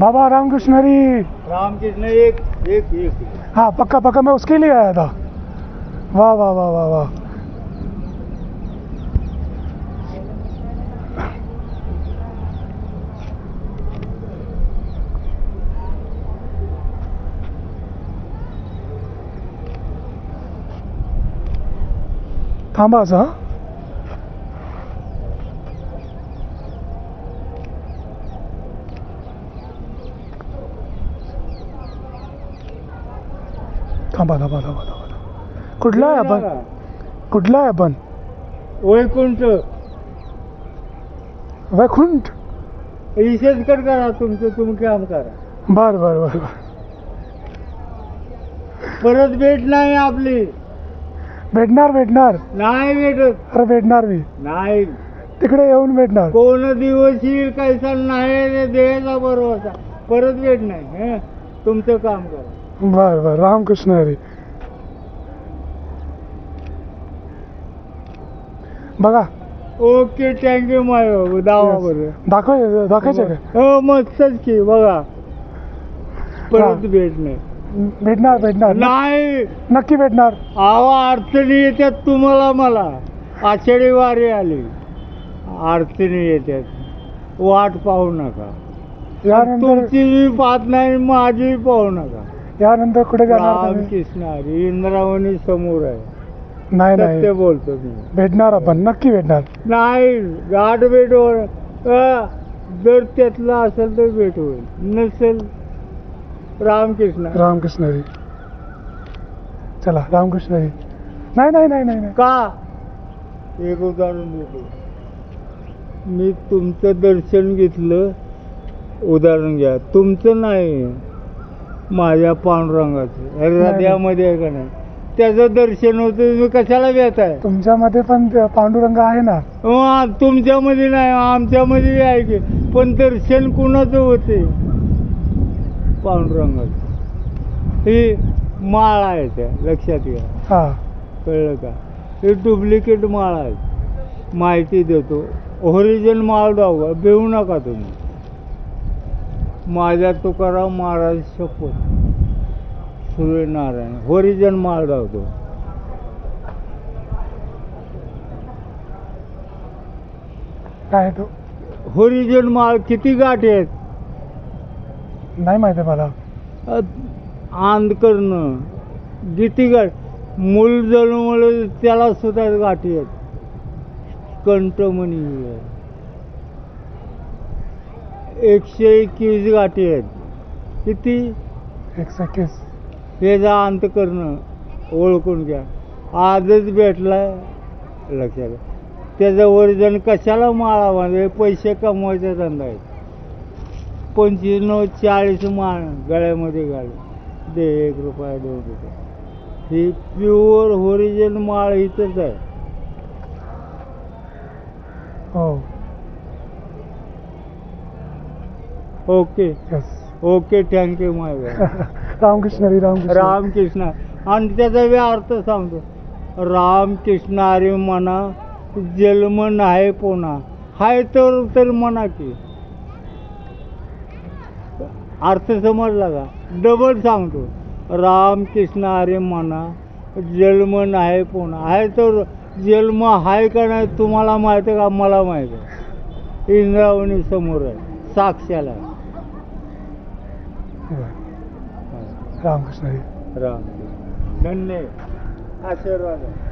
बाबा रामकृष्ण हरी रामकृष्ण एक एक एक। हाँ पक्का पक्का मैं उसके लिए आया था। वाह वाह वाह वाह वाह। थांबा असं थांबा थांबा थांबा थांबा थांबा. कुठला आहे आपण? कुठला आहे आपण? वैकुंठ. वैकुंठ? इशेच कर करा तुमचं तुम्ही काम करा. बर बर बर बर. परत भेट नाही आपली. भेटणार भेटणार. नाही भेटत. अरे भेटणार मी. नाही. तिकडे येऊन भेटणार. कोण दिवस येईल कैसा नाही देहाचा बरोबर परत भेट नाही हं? तुमचं काम करा. बर बर. रामकृष्ण हरी. बघा. ओके थँक्यू माय बाबू. दावा बरं दाखव दाखवायचं का? हो मस्तच की बघा. परत. भेट नाही भेटणार भेटणार. नाही. नक्की भेटणार. आवा अडचणी येतात तुम्हाला मला. आषाढी वारी आली. अडचणी येतात. वाट पाहू नका. तुमची पाहत नाही माझी पाहू नका. यानंतर कुठे जाणार तुम्ही? रामकृष्ण हरी इंद्रावणी समोर आहे. नाही सत्य नाही. बोलतो मी. भेटणार आपण नक्की भेटणार. नाही गाठ भेट. अ, जर त्यातला असेल तर भेट होईल. नसेल रामकृष्ण रामकृष्ण हरी. चला रामकृष्ण हरी. नाही नाही नाही नाही नाही. का? एक उदाहरण देतो. मी तुमचं दर्शन घेतलं. उदाहरण घ्या. तुमचं नाही. माझ्या पांडुरंगाचं. हृदयामध्ये आहे का नाही? त्याचं दर्शन होतं तुम्ही कशाला घेताय तुमच्यामध्ये पण पांडुरंग आहे ना? हा, तुमच्यामध्ये नाही आमच्यामध्ये आहे की. पण दर्शन कुणाचं होते? पांडुरंगाचं. ही माळ आहे त्या लक्षात घ्या. हा. कळलं का? हे डुप्लिकेट माळ आहे. माहिती देतो. ओरिजिनल माळ दावा बेऊ नका तुम्ही. माझ्या तुकाराम महाराज शपथ. सूर्यनारायण ओरिजिनल माळ दावतो काय तो? ओरिजिनल माळ किती गाठी आहेत? नाही माहिती मला. आंद करणं किती गाठ. मूल जन्मलं त्याला सुद्धा गाठी आहेत. कंठमणी आहे एकशे एकवीस गाठी आहेत. किती? एक सेकंड याचा अंत करणं ओळखून घ्या. आजच भेटलाय लक्षात. त्याचं वरिजन कशाला माळा म्हणजे पैसे कमवायचा धंदा आहे. पंचवीस नऊ चाळीस माळ गळ्यामध्ये घाल दे एक रुपया दोन रुपये. ही प्युअर ओरिजिन माळ इथंच आहे. हो. Okay okay thank you my Ramakrishna Hari Ramakrishna. Ramakrishna. आणि त्याचा बी अर्थ सांगतो. रामकृष्ण हरी म्हणा जन्म नाही पुन्हा. हाय तर तर म्हणा की. अर्थ समजला का? डबल सांगतो. रामकृष्ण हरी म्हणा जन्म नाही पुन्हा. आहे तर जन्म आहे का नाही तुम्हाला माहिती आहे का? मला माहिती आहे. इंद्रावणी समोर आहे साक्षाला. रामकृष्ण हरी राम धन्य आशीर्वाद